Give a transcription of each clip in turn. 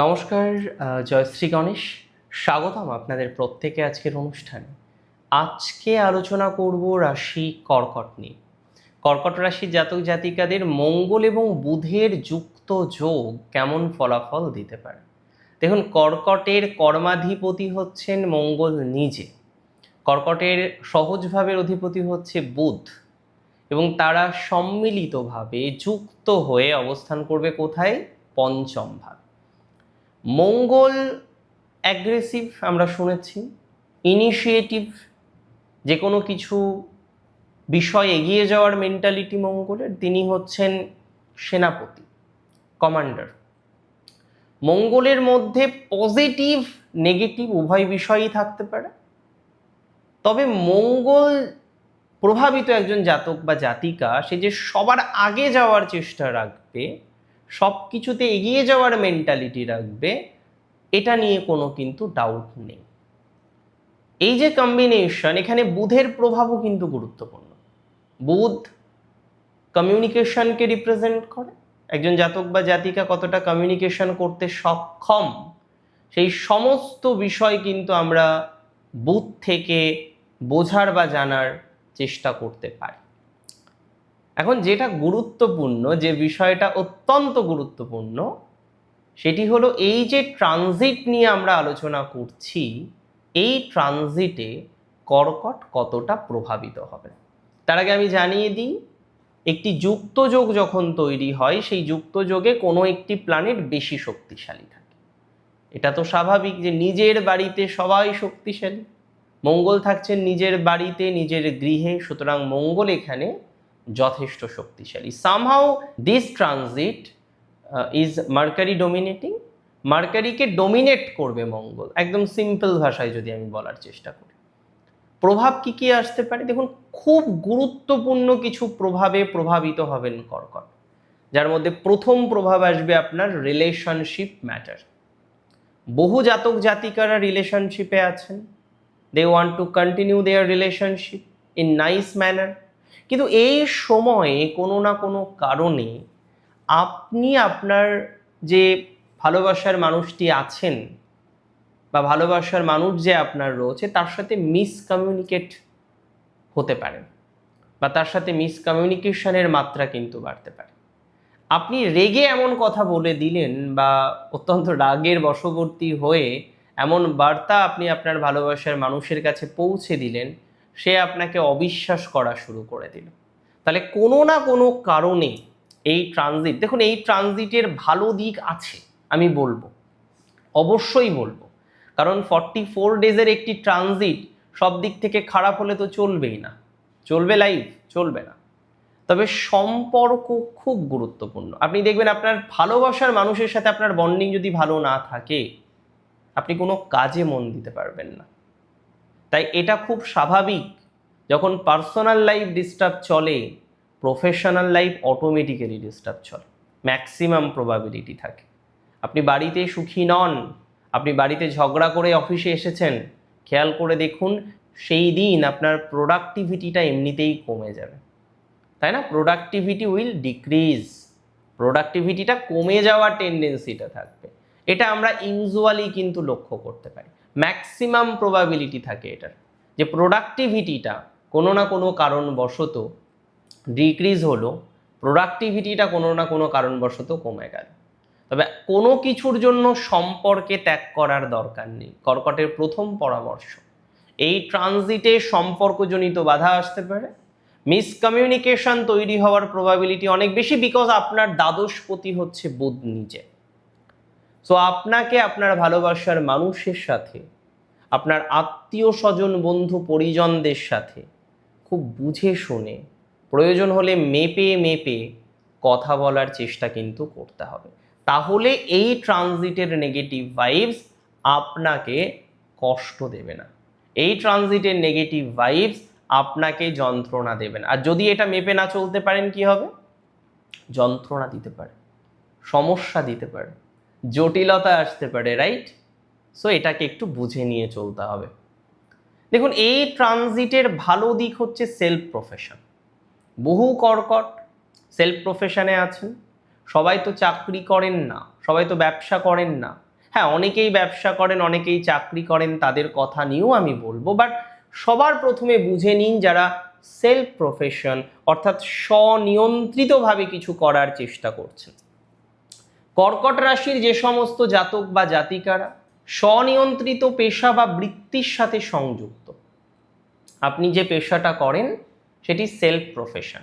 নমস্কার জয়শ্রী গণেশ। স্বাগতম আপনাদের প্রত্যেকে আজকের অনুষ্ঠানে। আজকে আলোচনা করব রাশি কর্কট নিয়ে। কর্কট রাশির জাতক জাতিকাদের মঙ্গল এবং বুধের যুক্ত যোগ কেমন ফলাফল দিতে পারে? দেখুন, কর্কটের কর্মাধিপতি হচ্ছেন মঙ্গল নিজে। কর্কটের সহজভাবের অধিপতি হচ্ছে বুধ এবং তারা সম্মিলিতভাবে যুক্ত হয়ে অবস্থান করবে কোথায়? পঞ্চম ভাব মঙ্গল অ্যাগ্রেসিভ আমরা শুনেছি ইনিশিয়েটিভ যে কোনো কিছু বিষয় এগিয়ে যাওয়ার মেন্টালিটি মঙ্গলের, তিনি হচ্ছেন সেনাপতি কমান্ডার মঙ্গলের মধ্যে পজিটিভ নেগেটিভ উভয় বিষয়ই থাকতে পারে। তবে মঙ্গল প্রভাবিত একজন জাতক বা জাতিকা, সে যে সবার আগে যাওয়ার চেষ্টা রাখবে সব কিছুতে এগিয়ে যাওয়ার মেন্টালিটি রাখবে, এটা নিয়ে কোনো কিন্তু ডাউট নেই। এই যে কম্বিনেশন এখানে বুধের প্রভাবও কিন্তু গুরুত্বপূর্ণ। বুধ কমিউনিকেশনকে রিপ্রেজেন্ট করে। একজন জাতক বা জাতিকা কতটা কমিউনিকেশন করতে সক্ষম, সেই সমস্ত বিষয় কিন্তু আমরা বুধ থেকে বোঝার বা জানার চেষ্টা করতে পারি। এখন যেটা গুরুত্বপূর্ণ, যে বিষয়টা অত্যন্ত গুরুত্বপূর্ণ, সেটি হলো এই যে ট্রানজিট নিয়ে আমরা আলোচনা করছি, এই ট্রানজিটে কর্কট কতটা প্রভাবিত হবে? তার আগে আমি জানিয়ে দিই, একটি যুক্ত যোগ যখন তৈরি হয়, সেই যুক্ত যোগে কোনো একটি প্ল্যানেট বেশি শক্তিশালী থাকে। এটা তো স্বাভাবিক যে নিজের বাড়িতে সবাই শক্তিশালী। মঙ্গল থাকছেন নিজের বাড়িতে, নিজের গৃহে, সুতরাং মঙ্গল এখানে যথেষ্ট শক্তিশালী। Somehow this transit is Mercury dominating মার্কারিকে dominate করবে মঙ্গল। একদম সিম্পল ভাষায় যদি আমি বলার চেষ্টা করি। প্রভাব কি কি আসতে পারে? দেখুন, খুব গুরুত্বপূর্ণ কিছু প্রভাবে প্রভাবিত হবেন কর্কট। যার মধ্যে প্রথম প্রভাব আসবে আপনার রিলেশনশিপ ম্যাটার বহু জাতক জাতিকারা রিলেশনশিপে আছেন। They want to continue their relationship in nice manner কিন্তু এই সময়ে কোনো না কোনো কারণে আপনি আপনার যে ভালোবাসার মানুষটি আছেন বা ভালোবাসার মানুষ যে আপনার রয়েছে, তার সাথে মিসকমিউনিকেট হতে পারেন বা তার সাথে মিসকমিউনিকেশনের মাত্রা কিন্তু বাড়তে পারে। আপনি রেগে এমন কথা বলে দিলেন বা অত্যন্ত রাগের বশবর্তী হয়ে এমন বার্তা আপনি আপনার ভালোবাসার মানুষের কাছে পৌঁছে দিলেন সে আপনাকে অবিশ্বাস করা শুরু করে দিল। তাহলে কোনো না কোনো কারণে এই ট্রানজিট দেখুন এই ট্রানজিটের ভালো দিক আছে, আমি বলব। অবশ্যই বলব। কারণ ফর্টি ফোর ডেজের একটি ট্রানজিট সব দিক থেকে খারাপ হলে তো চলবেই না। চলবে লাইফ চলবে না। তবে সম্পর্ক খুব গুরুত্বপূর্ণ। আপনি দেখবেন আপনার ভালোবাসার মানুষের সাথে আপনার বন্ডিং যদি ভালো না থাকে, আপনি কোনো কাজে মন দিতে পারবেন না। তাই এটা খুব স্বাভাবিক। যখন পার্সোনাল লাইফ ডিস্টার্ব চলে প্রফেশনাল লাইফ অটোমেটিক্যালি ডিস্টার্ব চলে। ম্যাক্সিমাম প্রবাবিলিটি থাকে। আপনি বাড়িতে সুখী নন, আপনি বাড়িতে ঝগড়া করে অফিসে এসেছেন, খেয়াল করে দেখুন, সেই দিন আপনার প্রোডাক্টিভিটিটা এমনিতেই কমে যাবে। তাই না? প্রোডাক্টিভিটি উইল ডিক্রিজ প্রোডাক্টিভিটিটা কমে যাওয়ার টেন্ডেন্সিটা থাকবে। এটা আমরা ইউজুয়ালি কিন্তু লক্ষ্য করতে পারি। ম্যাক্সিমাম প্রবাবিলিটি থাকে এটার। যে প্রোডাক্টিভিটিটা কোনো না কোনো কারণবশত ডিক্রিজ হলো প্রোডাক্টিভিটিটা কোনো না কোনো কারণবশত কমে গেল। তবে কোনো কিছুর জন্য সম্পর্কে ত্যাগ করার দরকার নেই। কর্কটের প্রথম পরামর্শ, এই ট্রানজিটে সম্পর্কজনিত বাধা আসতে পারে। মিসকমিউনিকেশন তৈরি হওয়ার প্রবাবিলিটি অনেক বেশি বিকজ আপনার দ্বাদশপতি হচ্ছে বুধ নিজে। সো আপনাকে আপনার ভালোবাসার মানুষের সাথে, আপনার আত্মীয় স্বজন, বন্ধু, পরিজনদের সাথে খুব বুঝে শুনে, প্রয়োজন হলে মেপে মেপে কথা বলার চেষ্টা কিন্তু করতে হবে। তাহলে এই ট্রানজিটের নেগেটিভ ভাইবস আপনাকে কষ্ট দেবে না। এই ট্রানজিটের নেগেটিভ ভাইবস আপনাকে যন্ত্রণা দেবে না। আর যদি এটা মেপে না চলতে পারেন, কি হবে? যন্ত্রণা দিতে পারে, সমস্যা দিতে পারে। জটিলতা আসতে পারে রাইট সো এটাকে একটু বুঝে নিয়ে চলতে হবে। দেখুন, এই ট্রানজিটের ভালো দিক হচ্ছে সেলফ প্রফেশন বহু কর্কট সেলফ প্রফেশনে আছেন। সবাই তো চাকরি করেন না, সবাই তো ব্যবসা করেন না। হ্যাঁ অনেকেই ব্যবসা করেন, অনেকেই চাকরি করেন, তাদের কথা নিয়েও আমি বলব বাট সবার প্রথমে বুঝে নিন যারা সেলফ প্রফেশন অর্থাৎ স্বনিয়ন্ত্রিতভাবে কিছু করার চেষ্টা করছেন। কর্কট রাশির যে সমস্ত জাতক বা জাতিকারা স্বনিয়ন্ত্রিত পেশা বা বৃত্তির সাথে সংযুক্ত। আপনি যে পেশাটা করেন, সেটি সেলফ প্রফেশন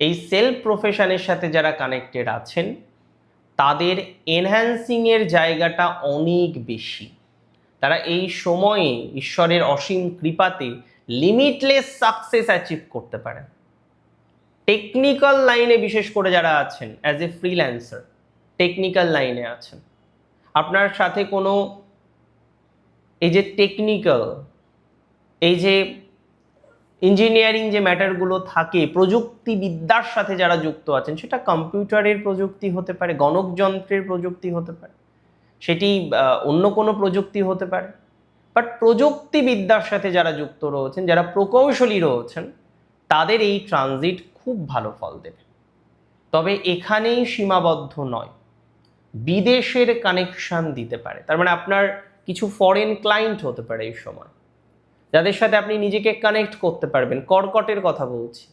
এই সেলফ প্রফেশনের সাথে যারা কানেক্টেড আছেন, তাদের এনহ্যান্সিংয়ের জায়গাটা অনেক বেশি। তারা এই সময়ে ঈশ্বরের অসীম কৃপাতে লিমিটলেস সাকসেস অ্যাচিভ করতে পারেন। টেকনিক্যাল লাইনে বিশেষ করে যারা আছেন অ্যাজ এ ফ্রিল্যান্সার টেকনিক্যাল লাইনে আছেন। আপনার সাথে কোনো এই যে টেকনিক্যাল এই যে ইঞ্জিনিয়ারিং যে ম্যাটারগুলো থাকে, প্রযুক্তিবিদ্যার সাথে যারা যুক্ত আছেন, সেটা কম্পিউটারের প্রযুক্তি হতে পারে, গণকযন্ত্রের প্রযুক্তি হতে পারে, সেটি অন্য কোনো প্রযুক্তি হতে পারে। বাট প্রযুক্তিবিদ্যার সাথে যারা যুক্ত রয়েছেন, যারা প্রকৌশলী রয়েছেন, তাদের এই ট্রানজিট খুব ভালো ফল দেবে। তবে এখানেই সীমাবদ্ধ নয়। বিদেশের কানেকশন দিতে পারে। তার মানে আপনার কিছু ফরেন ক্লায়েন্ট হতে পারে এই সময়। যাদের সাথে আপনি নিজেকে কানেক্ট করতে পারবেন। কর্কটের কথা বলছি।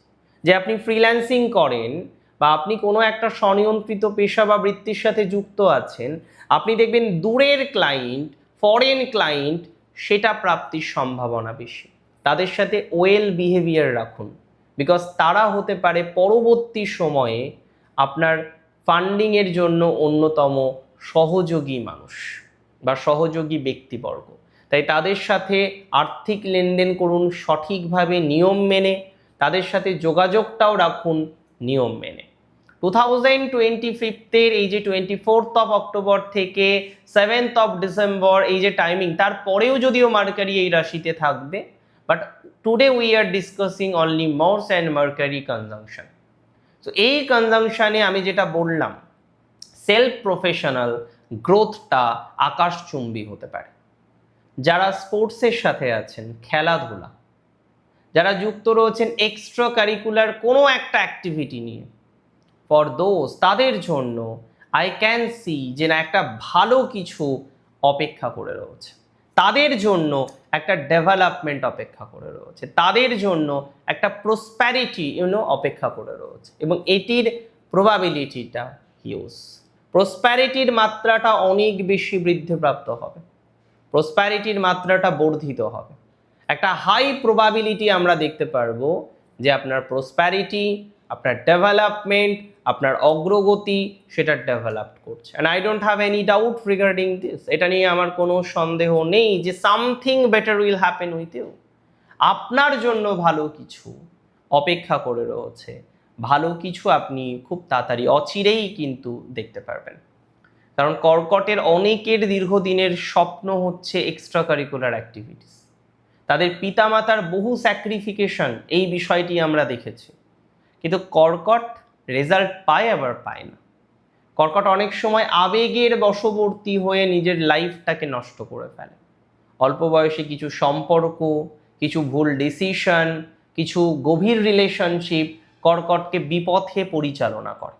যে আপনি ফ্রিল্যান্সিং করেন বা আপনি কোনো একটা স্বনিয়ন্ত্রিত পেশা বা বৃত্তির সাথে যুক্ত আছেন, আপনি দেখবেন দূরের ক্লায়েন্ট ফরেন ক্লায়েন্ট সেটা প্রাপ্তির সম্ভাবনা বেশি। তাদের সাথে ওয়েল বিহেভিয়ার রাখুন। বিকজ তারা হতে পারে পরবর্তী সময়ে আপনার ফান্ডিংয়ের জন্য অন্যতম সহযোগী মানুষ বা সহযোগী ব্যক্তিবর্গ। তাই তাদের সাথে আর্থিক লেনদেন করুন, সঠিকভাবে নিয়ম মেনে, তাদের সাথে যোগাযোগটাও রাখুন, নিয়ম মেনে। টু থাউজেন্ড টোয়েন্টি ফিফথের এই যে টোয়েন্টি ফোর্থ অফ অক্টোবর থেকে সেভেন্থ অফ ডিসেম্বর এই যে টাইমিং তারপরেও যদিও মার্কারি এই রাশিতে থাকবে but today we are discussing only Mars and Mercury conjunction তো এই কনজাংশনে আমি যেটা বললাম সেলফ প্রফেশনাল গ্রোথটা আকাশচুম্বী হতে পারে। যারা স্পোর্টসের সাথে আছেন, খেলাধুলা, যারা যুক্ত রয়েছেন এক্সট্রা কারিকুলার কোনো একটা অ্যাক্টিভিটি নিয়ে ফর দোজ তাদের জন্য আই ক্যান সি যে না একটা ভালো কিছু অপেক্ষা করে রয়েছে। তাদের জন্য একটা ডেভেলপমেন্ট অপেক্ষা করে রয়েছে। তাদের জন্য একটা প্রসপ্যারিটি ইউনো অপেক্ষা করে রয়েছে। এবং এটির প্রবাবিলিটিটা হিউজ। প্রসপ্যারিটির মাত্রাটা অনেক বেশি বৃদ্ধিপ্রাপ্ত হবে। প্রসপ্যারিটির মাত্রাটা বর্ধিত হবে। একটা হাই প্রবাবিলিটি আমরা দেখতে পারব যে আপনার প্রসপ্যারিটি আপনার ডেভেলপমেন্ট আপনার অগ্রগতি সেটা ডেভেলপ করছে। And I don't have any doubt regarding this এটা নিয়ে আমার কোনো সন্দেহ নেই যে something better will happen with you আপনার জন্য ভালো কিছু অপেক্ষা করে রয়েছে। ভালো কিছু আপনি খুব তাড়াতাড়ি অচিরেই কিন্তু দেখতে পারবেন। কারণ কর্কটের অনেকের দীর্ঘদিনের স্বপ্ন হচ্ছে এক্সট্রা কারিকুলার অ্যাক্টিভিটিস তাদের পিতামাতার বহু স্যাক্রিফিকেশন এই বিষয়টি আমরা দেখেছি। কিন্তু কর্কট রেজাল্ট পায় আবার পায় না। কর্কট অনেক সময় আবেগের বশবর্তী হয়ে নিজের লাইফটাকে নষ্ট করে ফেলে। অল্প বয়সে কিছু সম্পর্ক, কিছু ভুল ডিসিশন কিছু গভীর রিলেশনশিপ কর্কটকে বিপথে পরিচালনা করে।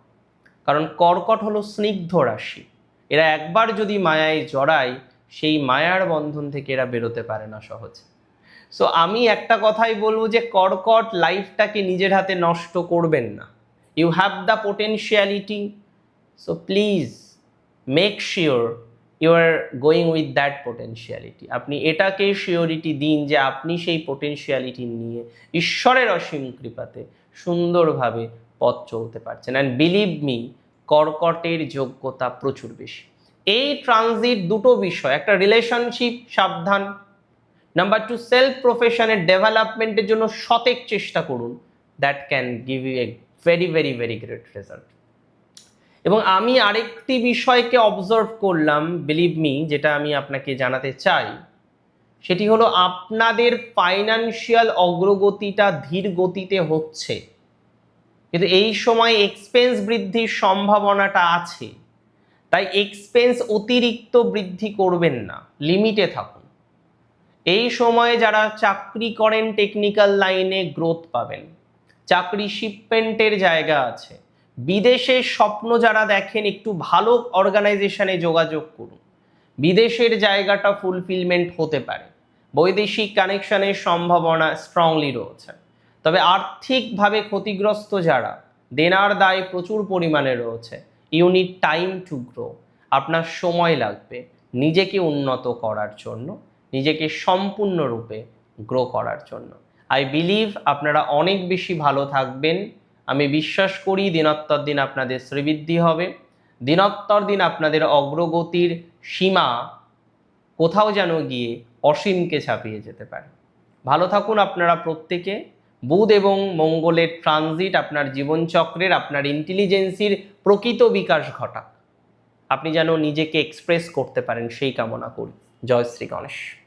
কারণ কর্কট হলো স্নিগ্ধ রাশি। এরা একবার যদি মায়ায় জড়ায়, সেই মায়ার বন্ধন থেকে এরা বেরোতে পারে না সহজে। সো আমি একটা কথাই বলব যে কর্কট লাইফটাকে নিজের হাতে নষ্ট করবেন না। You have the potentiality so please make sure you are going with that potentiality আপনি এটাকে শিওরিটি দিন যে আপনি সেই পোটেনশিয়ালিটি নিয়ে ঈশ্বরের অসীম কৃপাতে সুন্দরভাবে পথ চলতে পারছেন। অ্যান্ড বিলিভ মি কর্কটের যোগ্যতা প্রচুর বেশি। এই ট্রানজিট দুটো বিষয়, একটা রিলেশনশিপ সাবধান। নাম্বার টু সেলফ প্রফেশনের ডেভেলপমেন্টের জন্য সতেক চেষ্টা করুন। That can give you a very very very great result এবং আমি আরেকটি বিষয়কে অবজার্ভ করলাম বিলিভ মি যেটা আমি আপনাকে জানাতে চাই, সেটি হলো আপনাদের ফাইনান্সিয়াল অগ্রগতিটা ধীর গতিতে হচ্ছে। কিন্তু এই সময় এক্সপেন্স বৃদ্ধির সম্ভাবনাটা আছে। তাই এক্সপেন্স অতিরিক্ত বৃদ্ধি করবেন না লিমিটে থাকুন। এই সময়ে যারা চাকরি করেন টেকনিক্যাল লাইনে গ্রোথ পাবেন। চাকরি শিপমেন্টের জায়গা আছে। বিদেশের স্বপ্ন যারা দেখেন, একটু ভালো অর্গানাইজেশনে যোগাযোগ করুন। বিদেশের জায়গাটা ফুলফিলমেন্ট হতে পারে। বৈদেশিক কানেকশনের সম্ভাবনা স্ট্রংলি রয়েছে। তবে আর্থিকভাবে ক্ষতিগ্রস্ত যারা, দেনার দায় প্রচুর পরিমাণে রয়েছে। ইউনিট টাইম টু গ্রো আপনার সময় লাগবে নিজেকে উন্নত করার জন্য, নিজেকে সম্পূর্ণরূপে গ্রো করার জন্য। আই বিলিভ আপনারা অনেক বেশি ভালো থাকবেন। আমি বিশ্বাস করি দিনোত্তর দিন আপনাদের শ্রীবৃদ্ধি হবে। দিনোত্তর দিন আপনাদের অগ্রগতির সীমা কোথাও যেন গিয়ে অসীমকে ছাপিয়ে যেতে পারে। ভালো থাকুন আপনারা প্রত্যেকে। বুধ এবং মঙ্গলের ট্রানজিট আপনার জীবনচক্রের, আপনার ইন্টেলিজেন্সির প্রকৃত বিকাশ ঘটাক। আপনি যেন নিজেকে এক্সপ্রেস করতে পারেন সেই কামনা করি। জয় শ্রী গণেশ।